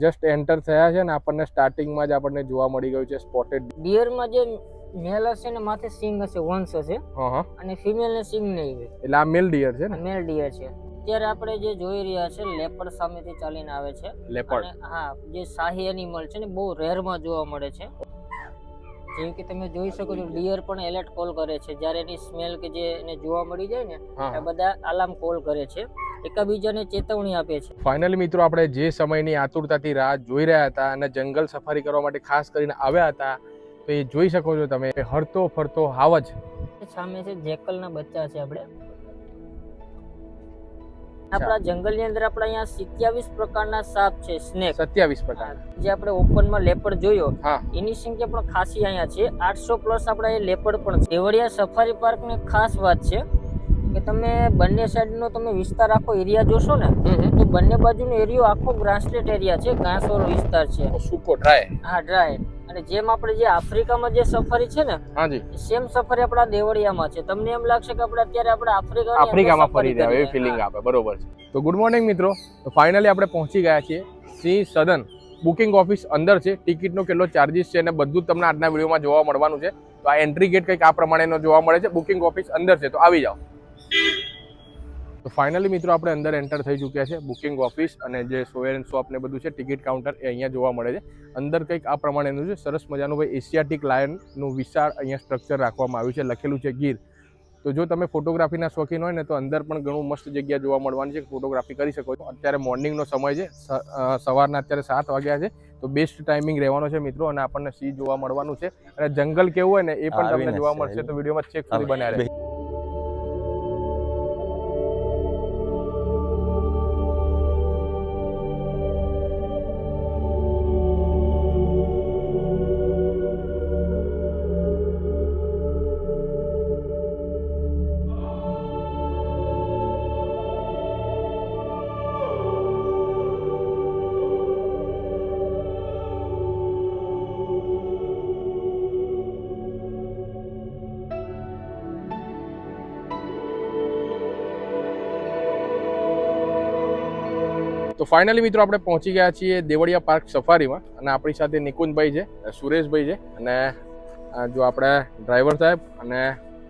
Just enter થયા છે ને આપણને સ્ટાર્ટિંગમાં જ આપણને જોવા મળી ગયું છે સ્પોટેડ ડિયરમાં જે મેલ હશે ને માથે સિંગ હશે વંશ હશે. અને ફિમેલ ને સિંગ નહીં હોય. એટલે આ મેલ ડિયર છે ને? મેલ ડિયર છે. અત્યારે આપણે જે જોઈ રહ્યા છે લેપર સામેથી ચાલીને આવે છે. લેપર્ડ હા જે શાહી એનિમલ છે ને બહુ રેરમાં જોવા મળે છે. જેમ કે તમે જોઈ શકો છો ડિયર પણ એલર્ટ કોલ કરે છે. જ્યારે એની સ્મેલ કે જે એને જોવા મળી જાય ને એ બધા આલામ કોલ કરે છે. એકબીજાને ચેતવણી આપે છે. ફાઇનલી મિત્રો આપણે જે સમયની આતુરતાથી રાહ જોઈ રહ્યા હતા અને જંગલ સફારી કરવા માટે ખાસ કરીને આવ્યા હતા તો એ જોઈ શકો છો તમે હરતો ફરતો હાવજ સામે છે જેકલના બચ્ચા છે આપણે. આપણા જંગલની અંદર આપણે અહીંયા સિત્યાવીસ પ્રકારના સાપ છે સ્નેક. સત્યાવીસ પ્રકાર. જે આપણે ઓપનમાં લેપડ જોયો. એની સંખ્યા પણ ખાસી અહીંયા છે. આઠસો પ્લસ આપણા એ લેપડ પણ છે. દેવળિયા સફારી પાર્કની ખાસ વાત છે. કે તમે બંને સાઈડનો તમે વિસ્તાર આખો એરિયા જોશો ને તો બંને બાજુનો એરિયો આખો ગ્રાસલેટ એરિયા છે ઘાસવાળો વિસ્તાર છે. સુકો ડ્રાય હા ડ્રાય અને જેમ આપણે જે આફ્રિકામાં જે સફારી છે ને હાજી સેમ સફારી આપણા દેવળિયામાં છે. તમને એમ લાગશે કે આપણે અત્યારે આપણે આફ્રિકા આફ્રિકામાં ફરી રહ્યા એવી ફિલિંગ આપે બરોબર છે. તો ગુડ મોર્નિંગ મિત્રો. તો ફાઇનલી આપણે પહોંચી ગયા છીએ સિંહ સદન બુકિંગ ઓફિસ અંદર છે. ટિકિટનો કેટલો ચાર્જિસ છે અને બધું તમને આજના વિડીયોમાં જોવા મળવાનું છે. તો આ એન્ટ્રી ગેટ કંઈક આ પ્રમાણેનો જોવા મળે છે બુકિંગ ઓફિસ અંદર છે. તો આવી જાઓ. તો ફાઇનલી મિત્રો આપણે અંદર એન્ટર થઈ ચૂક્યા છે બુકિંગ ઓફિસ અને જે સોયર શોપ ને બધું છે ટિકિટ કાઉન્ટર એ અહીંયા જોવા મળે છે. અંદર કંઈક આ પ્રમાણેનું છે સરસ મજાનું ભાઈ એશિયાટિક લાયનનું વિશાળ અહીંયા સ્ટ્રક્ચર રાખવામાં આવ્યું છે લખેલું છે ગીર. તો જો તમે ફોટોગ્રાફીના શોખીન હોય ને તો અંદર પણ ઘણું મસ્ત જગ્યા જોવા મળવાની છે ફોટોગ્રાફી કરી શકો છો. અત્યારે મોર્નિંગનો સમય છે સવારના અત્યારે સાત વાગ્યા છે. તો બેસ્ટ ટાઈમિંગ રહેવાનો છે મિત્રો અને આપણને સી જોવા મળવાનું છે. અને જંગલ કેવું હોય ને એ પણ તમને જોવા મળશે તો વિડીયોમાં ચેક સુધી બનાવ્યા તો ફાઇનલી મિત્રો આપણે પહોંચી ગયા છીએ દેવળિયા પાર્ક સફારીમાં અને આપણી સાથે નિકુંજભાઈ છે સુરેશભાઈ છે અને જો આપણા ડ્રાઈવર સાહેબ અને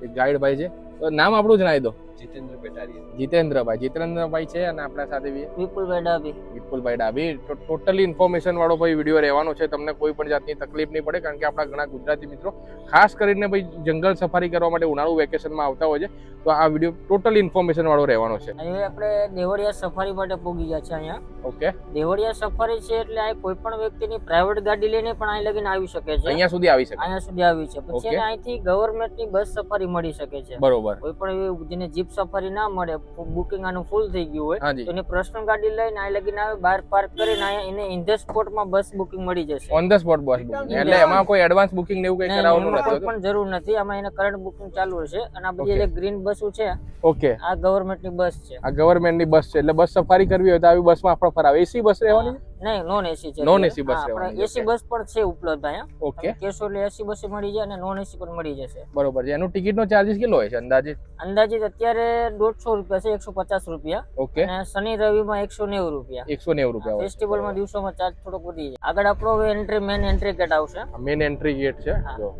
એક ગાઈડભાઈ છે. તો નામ આપણું જણાવી દો. જીતેન્દ્ર પેટારી જીતેન્દ્રભાઈ. જીતેન્દ્રભાઈ છે અને આપણા સાથે વિપુલભાઈ ડાબી વિપુલભાઈ ડાબી ટોટલી ઇન્ફોર્મેશન વાળો ભાઈ વીડિયો રહેવાનો છે. તમને કોઈ પણ જાતની તકલીફ નહીં પડે કારણ કે આપણા ઘણા ગુજરાતી મિત્રો ખાસ કરીને ભાઈ જંગલ સફારી કરવા માટે ઉનાળુ વેકેશનમાં આવતા હોય છે. તો આ વીડિયો ટોટલ ઇન્ફોર્મેશન વાળો રહેવાનો છે. હવે આપણે દેવળિયા સફારી માટે પહોંચી ગયા છે અહીંયા. ઓકે દેવળિયા સફારી છે એટલે આ કોઈ પણ વ્યક્તિની પ્રાઇવેટ ગાડી લઈને પણ અહીં લગીને આવી શકે છે. અહીંયા સુધી આવી શકે. અહીંયા સુધી આવી છે. પછી અહીંથી ગવર્મેન્ટની બસ સફારી મળી શકે છે. બરોબર. કોઈ પણ એવી જેને જીપ સફારી ના મળે બુકિંગ આનું ફૂલ થઈ ગયું હોય તો એને પર્સનલ ગાડી લઈને અહીં લગીને આવે બહાર પાર્ક કરીને એને ઇન ધ સ્પોટમાં બસ બુકિંગ મળી જશે. On the spot bus booking એટલે એમાં કોઈ એડવાન્સ બુકિંગ ને એવું કઈ કરાવવાનું નથી પણ જરૂર નથી. આમાં એને કરંટ બુકિંગ ચાલુ હશે અને આ બધી જે ગ્રીન બસો છે. ઓકે. આ ગવર્મેન્ટની બસ છે. આ ગવર્મેન્ટની બસ છે એટલે બસ સફારી કરવી હોય તો આવી બસમાં આપણે ફરાવે. એસી બસ રહેવાની? નહીં નોન એસી છે નોન એસી બસ રહેવાની. એસી બસ પણ છે ઉપલબ્ધ અહીંયા. ઓકે. કહેશો એટલે એસી બસ મળી જાય અને નોન એસી પણ મળી જશે. બરોબર છે. એનું ટિકિટનો ચાર્જિસ કેટલો હોય છે અંદાજિત અંદાજિત અત્યારે દોઢસો રૂપિયા છે એકસો પચાસ રૂપિયા. ઓકે. અને શનિ રવિમાં એકસો નેવું રૂપિયા. એકસો નેવું રૂપિયા ફેસ્ટિવલમાં દિવસોમાં ચાર્જ થોડોક વધી જાય. આગળ આપણો એન્ટ્રી મેન એન્ટ્રી ગેટ આવશે. મેન એન્ટ્રી ગેટ છે. જો.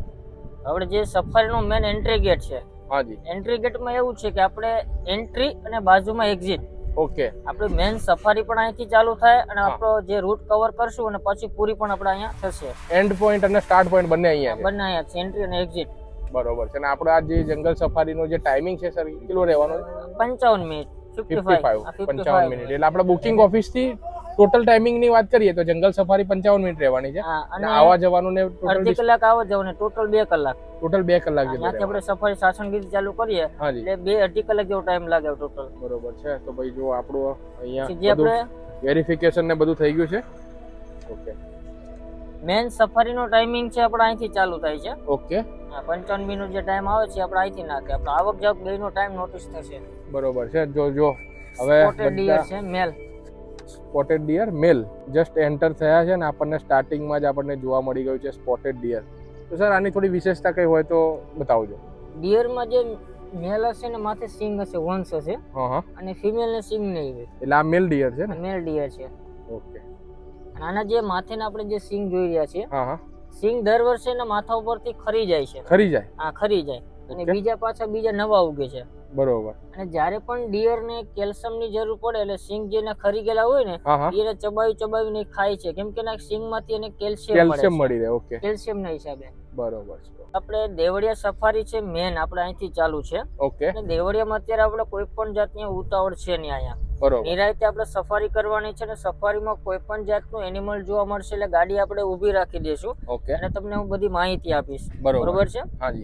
આપણે જે સફારીનો મેન એન્ટ્રી ગેટ છે હાજી. એન્ટ્રી ગેટમાં એવું છે કે આપણે એન્ટ્રી અને બાજુમાં એક્ઝિટ ઓકે. આપણે મેન સફારી પણ અહીંથી ચાલુ થાય અને આપણો જે રૂટ કવર કરશું અને પછી પૂરી પણ આપણે અહીંયા થશે. એન્ડ પોઈન્ટ અને સ્ટાર્ટ પોઈન્ટ બંને અહીંયા બંને અહીંયા છે એન્ટ્રી અને એક્ઝિટ બરોબર છે. અને આપણો આ જે જંગલ સફારીનો જે ટાઈમિંગ છે સર કેટલો રહેવાનો છે? પંચાવન મિનિટ ફિફ્ટી ફિફ્ટી ફાઈવ પંચાવન મિનિટ. એટલે આપણે બુકિંગ ઓફિસથી ટોટલ ટાઈમિંગની વાત કરીએ તો જંગલ સફારી પંચાવન મિનિટ રહેવાની છે. અને આવવા જવાનું ને અડધી કલાક આવો જાવ ટોટલ બે કલાક. ટોટલ બે કલાક જેટલું આપણે સફારી સાસણગીર ચાલુ કરીએ એટલે બે અઢી કલાક જેવો ટાઈમ લાગે ટોટલ બરોબર છે. તો ભાઈ જો આપણું અહીંયા બધું વેરિફિકેશન ને બધું થઈ ગયું છે. ઓકે મેન સફારીનો ટાઈમિંગ છે આપણે અહીંથી ચાલુ થાય છે. ઓકે પંચાવન મિનિટ જે ટાઈમ આવે છે આપણે અહીંથી નાખે આપણે આવક જાવક બેનો ટાઈમ નોટિસ થશે. બરોબર છે. જો જો. હવે ડિયર છે male spotted deer male just enter થયા છે ને આપણને સ્ટાર્ટિંગમાં જ આપણને જોવા મળી ગયું છે સ્પોટેડ ડિયર તો સર આની થોડી વિશેષતા કઈ હોય તો બતાવજો. ડિયરમાં જે મેલ હશે ને માથે સિંગ હશે વંશ હશે. હા હા. અને ફિમેલ ને સિંગ નહીં હોય. એટલે આ મેલ ડિયર છે ને? મેલ ડિયર છે. ઓકે અને આના જે માથેના આપણે જે સિંગ જોઈ રહ્યા હા સિંગ દર વર્ષે એના માથા ઉપરથી ખરી જાય છે. ખરી જાય. હા ખરી જાય. અને. બીજા પાછા બીજા નવા ઉગે છે. બરોબર. અને જ્યારે પણ ડિયર ને કેલ્શિયમની જરૂર પડે એટલે સિંગ જેને ખરી ગયેલા હોય ને એને ચબાવી ચબાવીને ખાય છે. કેમ કે એના સિંગમાંથી એને કેલ્શિયમ કેલ્શિયમ મળી રહે ઓકે. કેલ્શિયમ ના હિસાબે. બરોબર છે. આપણે દેવળિયા સફારી છે મેન આપણે અહીંથી ચાલુ છે. ઓકે. અને દેવળિયામાં અત્યારે આપણે કોઈ પણ જાતની ઉતાવળ છે નહીં અહીંયા. બરોબર. નિરાયતે આપણે સફારી કરવાની છે અને સફારીમાં કોઈ પણ જાતનું એનિમલ જોવા મળશે એટલે ગાડી આપણે ઊભી રાખી દઈશું. ઓકે. અને તમને હું બધી માહિતી આપીશ. બરોબર. છે?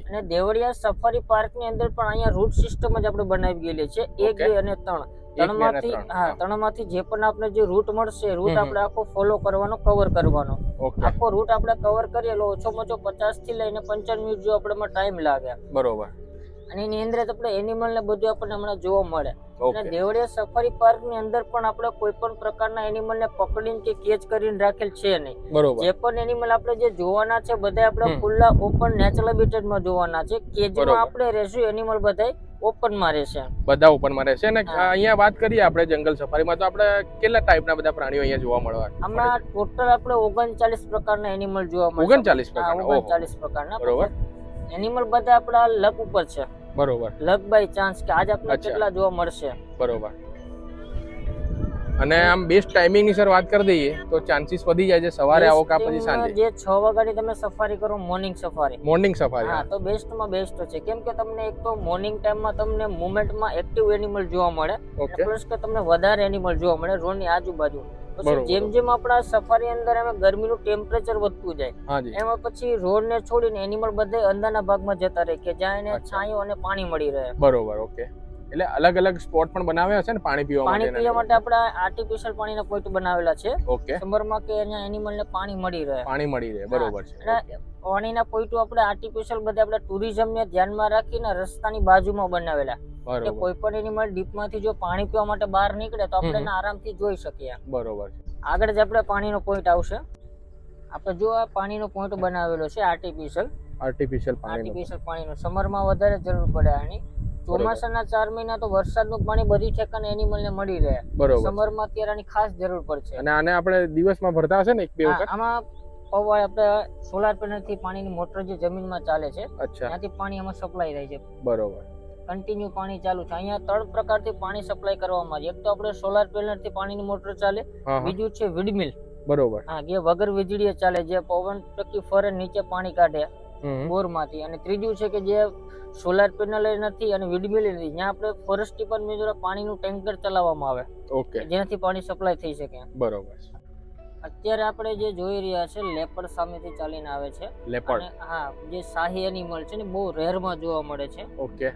અને દેવળિયા સફારી પાર્કની અંદર પણ અહીંયા રૂટ સિસ્ટમ જ આપણે બનાવી ગયેલી છે. એક બે અને ત્રણ. ત્રણમાંથી ત્રણ. હા ત્રણમાંથી જે પણ આપણે જે રૂટ મળશે રૂટ. આપણે આખો ફોલો કરવાનો કવર કરવાનો. આખો રૂટ આપણે કવર કરીએ એટલે ઓછોમાં ઓછો પચાસથી લઈને પંચાવન મિનિટ જો આપણે ટાઈમ લાગે. બરોબર. અને એની અંદર આપણે એનિમલ ને બધું આપણને હમણાં જોવા મળે. અને દેવળિયા સફારી પાર્કની અંદર પણ આપણે કોઈ પણ પ્રકારના એનિમલ ને પકડીને કે કેચ કરીને રાખેલ છે નહીં. જે પણ એનિમલ આપણે જે જોવાના છે બધા આપણે ખુલ્લા ઓપન નેચરલ હેબિટેટમાં જોવાના છે. કેજમાં. આપણે રહેશું એનિમલ બધા ઓપનમાં રહેશે. બધા ઓપનમાં રહેશે. અને અહીંયા વાત કરીએ આપણે જંગલ સફારીમાં તો આપણે કેટલા ટાઈપના બધા પ્રાણીઓ અહીંયા જોવા મળવા હમણાં ટોટલ આપણે ઓગણચાલીસ પ્રકારના એનિમલ જોવા મળે. ઓગણચાલીસ પ્રકારના ઓગણચાલીસ પ્રકારના. બરોબર. એનિમલ બધા આપણા લક ઉપર છે. બરોબર. લક બાય ચાન્સ કે આજ આપણે. કેટલા જોવા મળશે? બરોબર. અને આમ બેસ્ટ ટાઈમિંગની સર વાત કરી દઈએ તો ચાન્સીસ વધી જાય છે. સવારે આવો કા પછી સાંજે? જે છ વાગ્યાની તમે સફારી કરો મોર્નિંગ સફારી મોર્નિંગ સફારી હા તો બેસ્ટમાં બેસ્ટ છે. કેમ કે તમને એક તો મોર્નિંગ ટાઈમમાં તમને મુવમેન્ટમાં એક્ટિવ એનિમલ જોવા મળે. પ્લસ કે તમને વધારે એનિમલ જોવા મળે રોડની આજુબાજુ. પછી જેમ જેમ આપણા સફારી અંદર એમાં ગરમીનું ટેમ્પરેચર વધતું જાય એમાં પછી રોડ ને છોડીને એનિમલ બધા અંદરના ભાગમાં જતા રહે કે જ્યાં એને છાંયો અને પાણી મળી રહે. બરોબર ઓકે. એટલે અલગ અલગ સ્પોટ પણ બનાવ્યા છે ને પાણી પીવા પાણી પીવા માટે માટે આપણે આર્ટિફિશિયલ પાણીના પોઈન્ટ બનાવેલા છે. ઓકે. સમરમાં કે અહીંયા એનિમલ ને પાણી મળી રહે. પાણી મળી રહે બરોબર છે પાણીના પોઈન્ટો આપણે આર્ટિફિશિયલ બધા આપણે ટુરિઝમ ને ધ્યાનમાં રાખીને રસ્તાની બાજુમાં બનાવેલા. કે કોઈ પણ એનિમલ ડીપમાંથી જો પાણી પીવા માટે બહાર નીકળે તો આપણે. એને આરામથી જોઈ શકીએ. બરોબર આગળ જ આપણે પાણીનો પોઈન્ટ આવશે. આપણે જો આ પાણીનો પોઈન્ટ બનાવેલો છે આર્ટિફિશિયલ આર્ટિફિશિયલ પાણી આર્ટિફિશિયલ પાણીનો. સમરમાં વધારે જરૂર પડે આની. ચોમાસાના ચાર મહિના તો વરસાદનું પાણી બધી ઠેકાને એનિમલને મળી રહે. બરોબર. સમરમાં અત્યારે આની ખાસ જરૂર પડશે. અને આને આપણે દિવસમાં ભરતા હશે ને એક બે વખત? આમાં પવા આપણે સોલાર પેનલથી પાણીની મોટર જે જમીનમાં ચાલે છે ત્યાંથી પાણી એમાં સપ્લાય થાય છે. બરોબર. કન્ટિન્યુ પાણી ચાલુ છે. અહીંયા ત્રણ પ્રકારથી પાણી સપ્લાય કરવામાં આવે. એક તો આપણે સોલાર પેનલથી પાણીની મોટર ચાલે. બીજું છે વિડમિલ બરોબર. હા જે વગર વીજળીએ ચાલે જે પવન ટકી ફરે નીચે પાણી કાઢે બોરમાંથી. અને ત્રીજું છે કે જે સોલાર પેનલ નથી અને વીડમિલ નથી. જ્યાં આપણે ફોરેસ્ટ ડિપાર્ટમેન્ટ દ્વારા પાણીનું ટેન્કર ચલાવવામાં આવે. ઓકે. જેનાથી પાણી સપ્લાય થઈ શકે. બરોબર. અત્યારે આપણે જે જોઈ રહ્યા છે લેપડ સામેથી ચાલીને આવે છે. લેપર્ડ? હા જે શાહી એનિમલ છે ને બહુ રેરમાં જોવા મળે છે. ઓકે.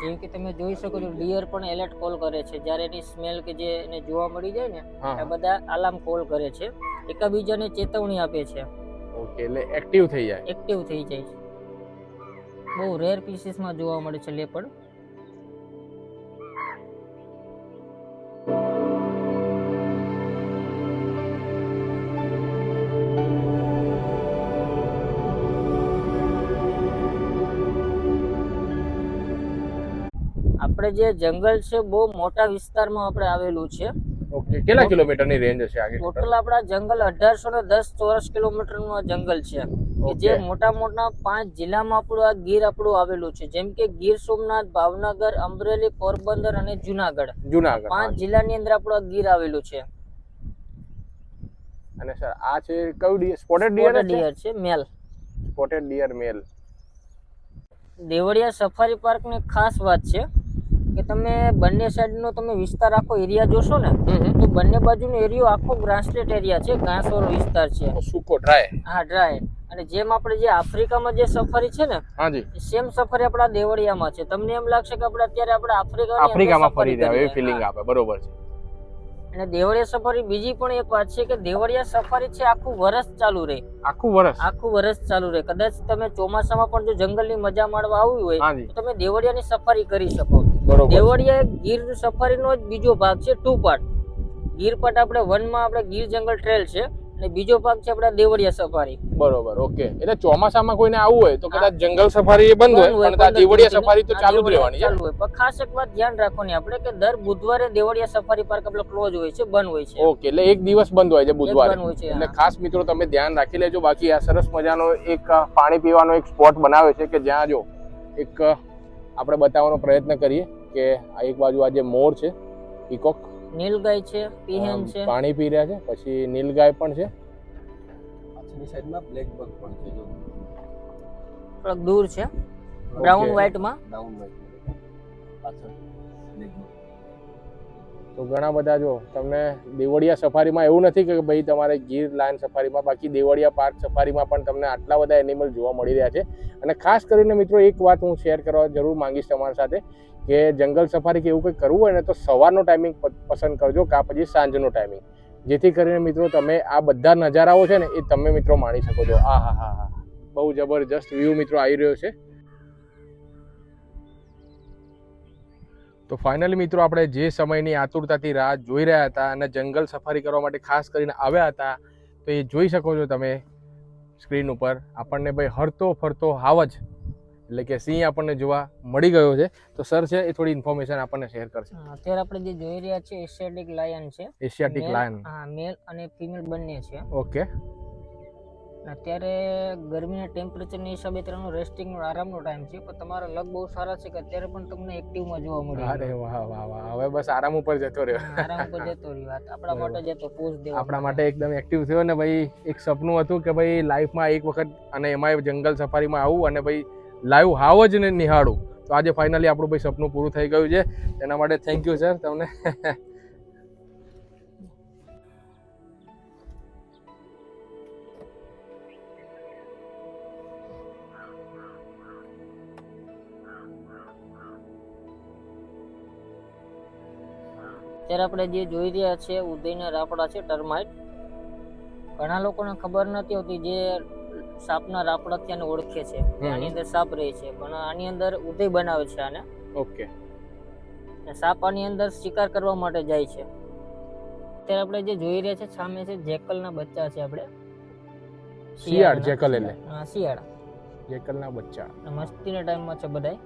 જેમ કે તમે જોઈ શકો છો ડિયર પણ એલર્ટ કોલ કરે છે. જ્યારે એની સ્મેલ કે જે એને જોવા મળી જાય ને એ બધા આલામ કોલ કરે છે. એકબીજાને ચેતવણી આપે છે. ઓકે એટલે એક્ટિવ થઈ જાય. એક્ટિવ થઈ જાય છે. બહુ રેર પીસીસમાં જોવા મળે છે લેપડ આપણે જે જંગલ છે બહુ મોટા વિસ્તારમાં આપણે આવેલું છે. ઓકે કેટલા કિલોમીટરની રેન્જ છે આગળ ટોટલ? આપણા જંગલ અઢારસો ને દસ ચોરસ કિલોમીટર જંગલ છે. જે મોટા મોટા પાંચ જિલ્લામાં આપણું આ ગીર આપણું આવેલું છે. જેમ કે ગીર સોમનાથ ભાવનગર અમરેલી પોરબંદર અને જુનાગઢ. જુનાગઢ પાંચ જિલ્લાની અંદર આપણું આ ગીર આવેલું છે. અને સર આ છે કયું ડીયર સ્પોટેડ ડીયર ડીયર છે? Male spotted deer male Devaliya safari પાર્કની ખાસ વાત છે. કે તમે બંને સાઈડનો તમે વિસ્તાર આખો એરિયા જોશો ને તો બંને બાજુનો એરિયો આખો ગ્રાસલેટ એરિયા છે ઘાસવાળો વિસ્તાર છે. સૂકો ડ્રાય હા ડ્રાય અને જેમ આપણે જે આફ્રિકામાં જે સફારી છે ને હાજી સેમ સફારી આપણા દેવળિયામાં છે. તમને એમ લાગશે કે આપણે અત્યારે આપણે આફ્રિકા આફ્રિકામાં ફરી રહ્યા એવી ફિલિંગ આપે બરોબર છે. અને દેવળિયા સફારી બીજી પણ એક વાત છે કે દેવળિયા સફારી છે આખું વર્ષ ચાલુ રહે. આખું વર્ષ આખું વર્ષ ચાલુ રહે. કદાચ તમે ચોમાસામાં પણ જો જંગલની મજા માણવા આવવી હોય તો તમે દેવળિયાની સફારી કરી શકો. બરોબર દેવળિયા ગીર સફારીનો જ બીજો ભાગ છે ટુ પાર્ટ ગીર પાર્ટ આપણે વનમાં આપણે ગીર જંગલ ટ્રેલ છે અને બીજો ભાગ છે આપણા દેવળિયા સફારી. બરોબર ઓકે. એટલે ચોમાસામાં કોઈને આવવું હોય તો કદાચ જંગલ સફારી એ બંધ હોય પણ આ દેવળિયા સફારી તો ચાલુ જ રહેવાની છે. ચાલુ હોય. પણ ખાસ એક વાત ધ્યાન રાખવાની આપણે કે દર બુધવારે દેવળિયા સફારી પાર્ક આપણો ક્લોઝ હોય છે બંધ હોય છે. ઓકે એટલે એક દિવસ બંધ હોય છે બુધવારે. એટલે ખાસ મિત્રો તમે ધ્યાન રાખી લેજો. બાકી આ સરસ મજાનો એક પાણી પીવાનો એક સ્પોટ બનાવ્યો છે કે જ્યાં જો એક આપણે બતાવવાનો પ્રયત્ન કરીએ. કે આ એક બાજુ આ જે મોર છે પીકોક. નીલગાય છે પીહેન છે. પાણી પી રહ્યા છે પછી નીલગાય પણ છે. પાછળની સાઈડમાં બ્લેક બગ પણ છે જો. થોડાક દૂર છે. બ્રાઉન. વ્હાઈટમાં ડાઉન વાઈટ પાછળ. Black bug. તો ઘણા બધા જો તમને દેવળિયા સફારીમાં એવું નથી કે ભાઈ તમારે ગીર, લાયન સફારીમાં, બાકી દેવળિયા પાર્ક સફારીમાં પણ તમને આટલા બધા એનિમલ જોવા મળી રહ્યા છે. અને ખાસ કરીને મિત્રો એક વાત હું શેર કરવા જરૂર માંગીશ તમારી સાથે કે જંગલ સફારી કે એવું કંઈક કરવું હોય ને તો સવારનો ટાઈમિંગ પસંદ કરજો, કાં પછી સાંજનો ટાઈમિંગ જેથી કરીને મિત્રો તમે આ બધા નજારાઓ છે ને એ તમે મિત્રો માણી શકો છો. આ હા હા હા. બહુ જબરજસ્ત વ્યૂ મિત્રો આવી રહ્યો છે. તો ફાઇનલી મિત્રો આપણે જે સમયની આતુરતાથી રાહ જોઈ રહ્યા હતા અને જંગલ સફારી કરવા માટે ખાસ કરીને આવ્યા હતા તો એ જોઈ શકો છો તમે સ્ક્રીન ઉપર. આપણને ભાઈ હરતો ફરતો હાવજ એટલે કે સિંહ આપણને જોવા મળી ગયો છે. તો સર છે એ થોડી ઇન્ફોર્મેશન આપણને શેર કરશે. અત્યારે આપણે જે જોઈ રહ્યા છે એશિયાટિક લાયન છે. એશિયાટિક લાયન હા મેલ અને ફિમેલ બંને છે. ઓકે અત્યારે ગરમીના ટેમ્પરેચરની હિસાબે તેનો રેસ્ટિંગ આરામનો ટાઈમ છે પણ તમારા લગ બહુ સારા છે કે અત્યારે પણ તમને એક્ટિવમાં જોવા મળે અરે વાહ વાહ વાહ હવે બસ આરામ ઉપર જતો રહ્યો. આરામ ઉપર જતો રહ્યો. આપણા માટે જતો પોઝ દેવા આપણા માટે. એકદમ એક્ટિવ થયો ને ભાઈ એક સપનું હતું કે ભાઈ લાઈફમાં એક વખત અને એમાંય જંગલ સફારીમાં આવું અને ભાઈ લાઈવ હાવ જ ને નિહાળું. તો આજે ફાઇનલી આપણું ભાઈ સપનું પૂરું થઈ ગયું છે. એના માટે થેન્ક યુ સર તમને. અત્યારે આપણે જે જોઈ રહ્યા છે ઉદયના રાપડા છે ટર્માઇટ ઘણા લોકોને ખબર નથી હોતી જે સાપના રાપડા ત્યાંને ઓળખે છે. આની અંદર સાપ રહે છે પણ આની અંદર ઉદય બનાવે છે આને. ઓકે. સાપ આની અંદર શિકાર કરવા માટે જાય છે. અત્યારે આપણે જે જોઈ રહ્યા છે સામે છે જેકલના બચ્ચા છે આપણે. શિયાળ જેકલ એટલે? હા શિયાળ. જેકલના બચ્ચા. મસ્તીના ટાઈમમાં છે બધાય.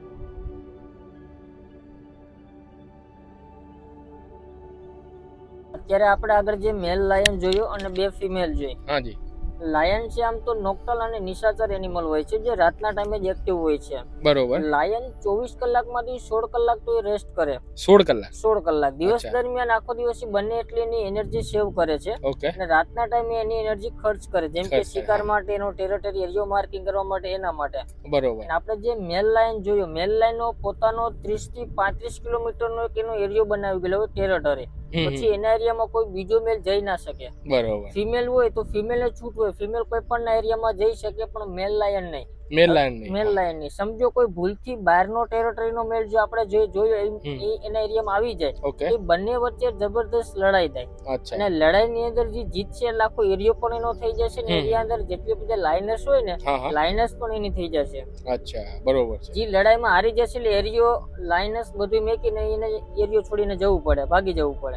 અત્યારે આપણે આગળ જે મેલ લાયન જોયો અને બે ફિમેલ જોઈ. હાજી. લાયન છે આમ તો નોક્ટલ અને નિશાચર એનિમલ હોય છે જે રાતના ટાઈમે જ એક્ટિવ હોય છે. બરોબર. લાયન ચોવીસ કલાકમાંથી સોળ કલાક તો એ રેસ્ટ કરે. સોળ કલાક. સોળ કલાક. દિવસ દરમિયાન આખો દિવસ બંને એટલી એની એનર્જી સેવ કરે છે. ઓકે. અને રાતના ટાઈમે એની એનર્જી ખર્ચ કરે જેમ કે શિકાર માટે એનો ટેરેટરી એરિયો માર્કિંગ કરવા માટે એના માટે. બરોબર. અને આપણે જે મેલ લાયન જોયો મેલ લાયનનો પોતાનો 30 થી પાંત્રીસ કિલોમીટરનો એક એનો એરિયો બનાવી ગયેલો ટેરેટરી પછી એના એરિયામાં કોઈ બીજો મેલ જઈ ના શકે. બરોબર. ફિમેલ હોય તો ફિમેલ ને છૂટ હોય. ફિમેલ કોઈ પણ એરિયામાં જઈ શકે પણ મેલ લાયન નહીં. મેલ લાઈન મેલ લાયન સમજો કોઈ ભૂલથી બહારનો ટેરેટરીનો મેલ જો આપણે જે જોયો એ- એના એરિયામાં આવી જાય એ બંને વચ્ચે જબરદસ્ત લડાઈ થાય. અને લડાઈની અંદર જે જીત છે લાખો એરિયો પણ એનો થઈ જશે ને. એરિયા અંદર જેટલી બધા લાઇનર્સ હોય ને લાઇનર્સ પણ એની થઈ જશે. અચ્છા બરોબર છે. જે લડાઈમાં હારી જશે એટલે એરિયો લાઇનર્સ બધું મેકીને એને એરિયો છોડીને જવું પડે ભાગી જવું પડે.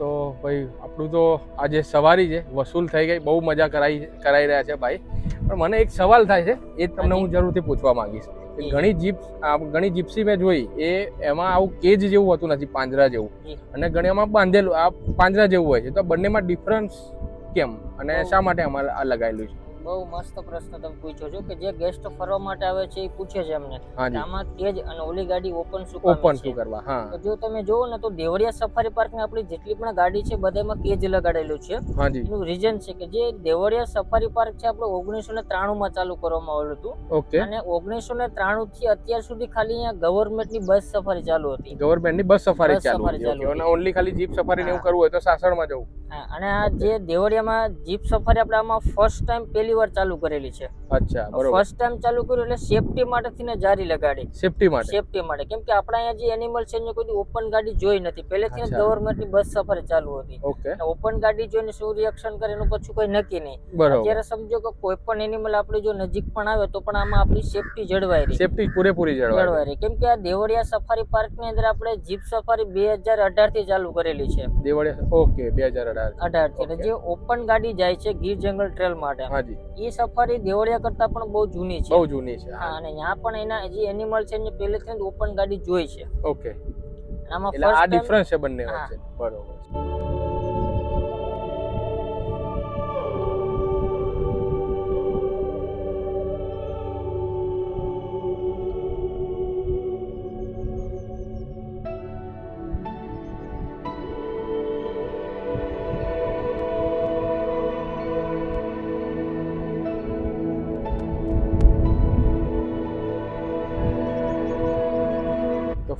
તો ભાઈ આપણું તો આજે સવારી છે વસૂલ થઈ ગઈ બહુ મજા કરાઈ કરાઈ રહ્યા છે ભાઈ. પણ મને એક સવાલ થાય છે એ તમને હું જરૂરથી પૂછવા માંગીશ. કે ઘણી જીપ ઘણી જીપ્સી મેં જોઈ એ એમાં આવું કેજ જેવું હોતું નથી પાંજરા જેવું. અને અને ઘણીમાં બાંધેલું આ પાંજરા જેવું હોય છે. તો બંનેમાં ડિફરન્સ કેમ? અને શા માટે અમારે આ લગાવેલું છે? બહુ મસ્ત પ્રશ્ન તમે પૂછો છો કે જે ગેસ્ટ ફરવા માટે આવે છે એ પૂછે છે અમને આમાં કેજ અને ઓલી ગાડી ઓપન શું ઓપન શું કરવા હા. તો જો તમે જોવો ને તો દેવળિયા સફારી પાર્કની આપણી જેટલી પણ ગાડી છે બધામાં કેજ લગાડેલું છે. એનું રીઝન છે કે જે દેવળિયા સફારી પાર્ક છે આપણે ઓગણીસો ને ત્રાણું માં ચાલુ કરવામાં આવેલું હતું. અને ઓગણીસો ને ત્રાણું થી અત્યાર સુધી ખાલી અહીંયા ગવર્મેન્ટની બસ સફારી ચાલુ હતી. ગવર્મેન્ટની બસ સફારી બસ સફારી ચાલુ અને હતી. ઓનલી ખાલી જીપ સફારી ને એવું કરવું હોય તો સાસણમાં જવું. હા, અને આ જે દેવળિયામાં જીપ સફારી આપણે આમાં ફર્સ્ટ ટાઈમ પહેલી વાર ચાલુ કરેલી છે. અચ્છા બરોબર. ફર્સ્ટ ટાઈમ ચાલુ કર્યું એટલે સેફટી માટે થીને જારી લગાડી. સેફટી માટે? સેફટી માટે. કેમ કે આપણા અહીંયા જે એનિમલ છે એને કોઈ ઓપન ગાડી જોઈ નથી. પહેલેથી. ગવર્મેન્ટની બસ સફારી ચાલુ હતી. ઓકે. ઓપન ગાડી જોઈને શું રિએક્શન કરે એનું પછી કોઈ નક્કી નહીં. અત્યારે સમજો કે કોઈ પણ એનિમલ આપણે જો નજીક પણ આવે તો પણ આમાં આપણી સેફટી જળવાઈ રહી. સેફટી પૂરેપૂરી જળવાઈ રહી. કેમ કે આ દેવળિયા સફારી પાર્કની અંદર આપણે જીપ સફારી બે હજાર અઢારથી ચાલુ કરેલી છે. દેવળિયા ઓકે બે હજાર અઢારથી જે ઓપન ગાડી જાય છે ગીર જંગલ ટ્રેલ માટે. એ સફારી દેવળિયા કરતા પણ બહુ જૂની છે. બહુ જૂની છે હા. અને ત્યાં પણ એના જે એનિમલ છે એને પહેલેથી જ ઓપન ગાડી જોઈ છે. ઓકે. આમાં આ ડિફરન્સ છે બંને વચ્ચે. બરોબર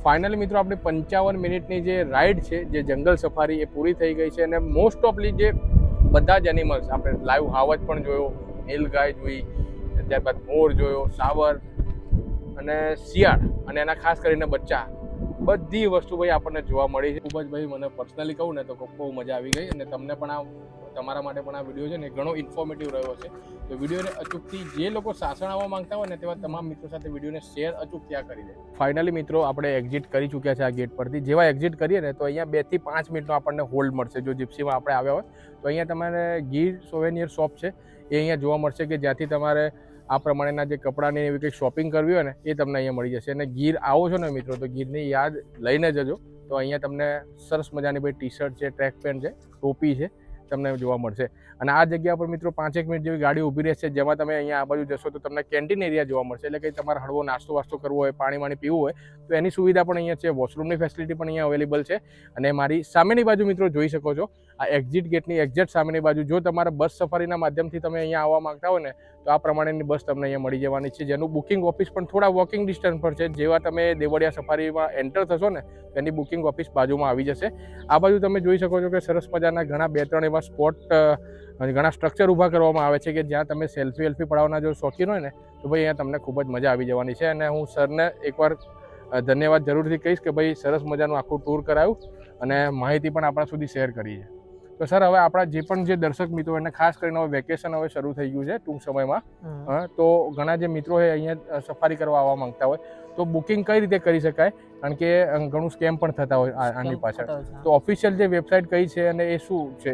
ફાઇનલી મિત્રો આપણી પંચાવન મિનિટની જે રાઈડ છે, જે જંગલ સફારી એ પૂરી થઈ ગઈ છે અને મોસ્ટ ઓફલી જે બધા જ એનિમલ્સ આપણે લાઈવ હાવજ પણ જોયો નીલગાય જોઈ, ત્યારબાદ મોર જોયો, સાવર અને શિયાળ અને એના ખાસ કરીને બચ્ચા. બધી વસ્તુ ભાઈ આપણને જોવા મળી છે. ખૂબ જ ભાઈ મને પર્સનલી કહું ને તો બહુ મજા આવી ગઈ અને તમને પણ આ તમારા માટે પણ આ વીડિયો છે ને ઘણો ઇન્ફોર્મેટિવ રહ્યો છે. તો વિડીયોને અચૂકથી જે લોકો સાસણ આવવા માંગતા હોય ને તેવા તમામ મિત્રો સાથે વિડીયોને શેર અચૂકથી આ કરી દે. ફાઇનલી મિત્રો, આપણે એક્ઝિટ કરી ચૂક્યા છે આ ગેટ પરથી. જેવા એક્ઝિટ કરીએ ને તો અહીંયા બેથી પાંચ મિનિટનો આપણને હોલ્ડ મળશે. જો જીપ્સીમાં આપણે આવ્યા હોય, તો અહીંયા તમારે ગીર સોવેનિયર શોપ છે. એ અહીંયા જોવા મળશે કે જ્યાંથી તમારે આ પ્રમાણેના જે કપડાની એવી કંઈક શોપિંગ કરવી હોય ને, એ તમને અહીંયા મળી જશે. અને ગીર આવો છો ને મિત્રો, તો ગીરની યાદ લઈને જજો. તો અહીંયા તમને સરસ મજાની ભાઈ ટી શર્ટ છે ટ્રેક પેન્ટ છે, ટોપી છે. તમને જોવા મળશે. અને આ જગ્યા પર મિત્રો પાંચેક મિનિટ જેવી ગાડી ઊભી રહેશે, જેમાં તમે અહીંયા આ બાજુ જશો તો તમને કેન્ટીન એરિયા જોવા મળશે. એટલે કે તમારે હળવો નાસ્તો વાસ્તો કરવો હોય, પાણી વાણી પીવું હોય, તો એની સુવિધા પણ અહીંયા છે. વોશરૂમની ફેસિલિટી પણ અહીંયા અવેલેબલ છે. અને મારી સામેની બાજુ મિત્રો જોઈ શકો છો, આ એક્ઝિટ ગેટની એક્ઝેક્ટ સામેની બાજુ. જો તમારે બસ સફારીના માધ્યમથી તમે અહીંયા આવવા માંગતા હોય ને, તો આ પ્રમાણેની બસ તમને અહીંયા મળી જવાની છે. જેનું બુકિંગ ઓફિસ પણ થોડા વોકિંગ ડિસ્ટન્સ પર છે. જેવા તમે દેવળિયા સફારીમાં એન્ટર થશો ને તેની બુકિંગ ઓફિસ બાજુમાં આવી જશે. આ બાજુ તમે જોઈ શકો છો કે સરસ મજાના ઘણા બે ત્રણ એવા સ્પોટ ઘણા સ્ટ્રક્ચર ઊભા કરવામાં આવે છે કે જ્યાં તમે સેલ્ફી વેલ્ફી પડાવવાના જો શોખીન હોય ને તો ભાઈ અહીંયા તમને ખૂબ જ મજા આવી જવાની છે અને હું સરને એકવાર ધન્યવાદ જરૂરથી કહીશ કે ભાઈ સરસ મજાનું આખું ટૂર કરાયું અને માહિતી પણ આપણા સુધી શેર કરી છે તો સર હવે આપણા જે પણ જે દર્શક મિત્રો એને ખાસ કરીને હવે વેકેશન હવે શરૂ થઈ ગયું છે ટૂંક સમયમાં. તો ઘણા જે મિત્રો હોય અહીંયા સફારી કરવા આવવા માંગતા હોય તો બુકિંગ કઈ રીતે કરી શકાય? કારણ કે ઘણું સ્કેમ પણ થતા હોય આની પાછળ? તો ઓફિશિયલ જે વેબસાઇટ કઈ છે અને એ શું છે?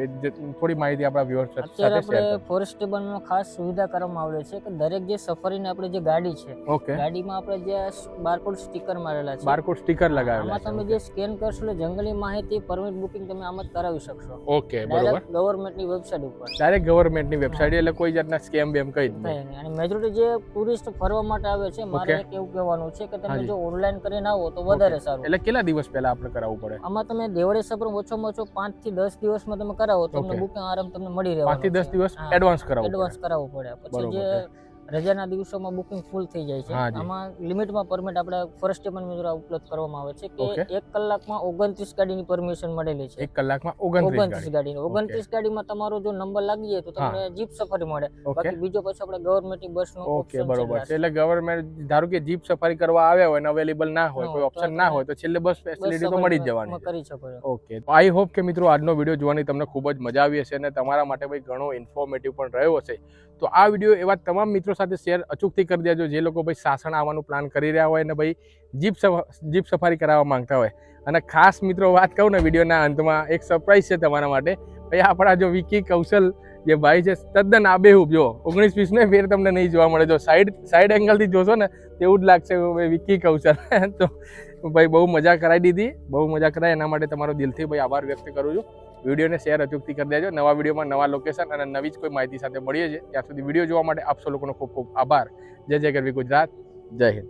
થોડી માહિતી આપણા વ્યુઅર્સ સાથે શેર આપણે ફોરેસ્ટ ટેબલમાં ખાસ સુવિધા કરવામાં આવેલી છે કે દરેક જે સફરીને આપણે જે ગાડી છે ઓકે. ગાડીમાં આપણે જે બારકોડ સ્ટીકર મારેલા છે. બારકોડ સ્ટીકર લગાવેલા છે તમે જે સ્કેન કરશો એટલે જંગલી માહિતી પરમિટ બુકિંગ તમે આમ જ કરાવી શકશો. ઓકે બરોબર. ગવર્મેન્ટની વેબસાઇટ ઉપર. ડાયરેક્ટ ગવર્મેન્ટની વેબસાઇટ એટલે કોઈ જાતના સ્કેમ બેમ કઈ જ નહીં. અને મેજોરિટી જે ટુરિસ્ટ ફરવા માટે આવે છે મારે કેવું એવું કહેવાનું છે કે તમે જો ઓનલાઈન કરીને આવો તો વધારે સારું. એટલે કેટલા દિવસ પહેલા આપણે કરાવવું પડે? આમાં તમે દેવળે સફર ઓછામાં ઓછો પાંચથી દસ દિવસમાં તમે કરાવો તો તમને બુકિંગ આરામ તમને મળી પાંચથી દસ રહેવાનું દિવસ એડવાન્સ કરાવો એડવાન્સ કરાવવું પડે. પછી જે રજાના દિવસોમાં બુકિંગ ફૂલ થઈ જાય છે. આમાં લિમિટમાં પરમિટ આપણે ફોરેસ્ટ ડિપાર્ટમેન્ટ દ્વારા ઉપલબ્ધ કરવામાં આવે છે કે એક કલાકમાં ઓગણત્રીસ ગાડીની પરમિશન મળેલી છે. એક કલાકમાં ઓગણત્રીસ ગાડીની. ઓગણત્રીસ ગાડીમાં તમારો જો નંબર લાગી જાય તો તમને જીપ સફારી મળે. બાકી બીજો પછી આપણે ગવર્મેન્ટની બસનો ઓકે બરોબર છે. એટલે ગવર્મેન્ટ ધારો કે જીપ સફારી કરવા આવ્યા હોય ને અવેલેબલ ના હોય કોઈ ઓપ્શન ના હોય તો છેલ્લે બસ ફેસિલિટી તો મળી જ જવાની કરી શકો ઓકે. આઈ હોપ કે મિત્રો આજનો વીડિયો જોવાની તમને ખૂબ જ મજા આવી હશે અને તમારા માટે ભાઈ ઘણો ઇન્ફોર્મેટિવ પણ રહ્યો હશે. તો આ વીડિયો એવા તમામ મિત્રો સાથે શેર અચૂકથી કરી દેજો. જે લોકો ભાઈ સાસણ આવવાનું પ્લાન કરી રહ્યા હોય અને ભાઈ જીપ જીપ સફારી કરાવવા માંગતા હોય. અને ખાસ મિત્રો વાત કહું ને વિડીયોના અંતમાં, એક સરપ્રાઈઝ છે તમારા માટે. ભાઈ આપણા જો વિકી કૌશલ જે ભાઈ છે, તદ્દન આબેહૂબ, જો ઓગણીસ વીસને ફેર તમને નહીં જોવા મળે. જો સાઈડ સાઈડ એંગલથી જોશો ને તેવું જ લાગશે ભાઈ વિકી કૌશલ. તો ભાઈ બહુ મજા કરાવી દીધી. બહુ મજા કરાવી એના માટે તમારો દિલથી ભાઈ આભાર વ્યક્ત કરું છું. વિડીયોને શેર અચૂકથી કરી દેજો. નવા વિડીયોમાં નવા લોકેશન અને નવી જ કોઈ માહિતી સાથે મળીએ છીએ. ત્યાં સુધી વીડિયો જોવા માટે આપ લોકોનો ખૂબ ખૂબ આભાર. જય જય ગરવી ગુજરાત. જય હિન્દ.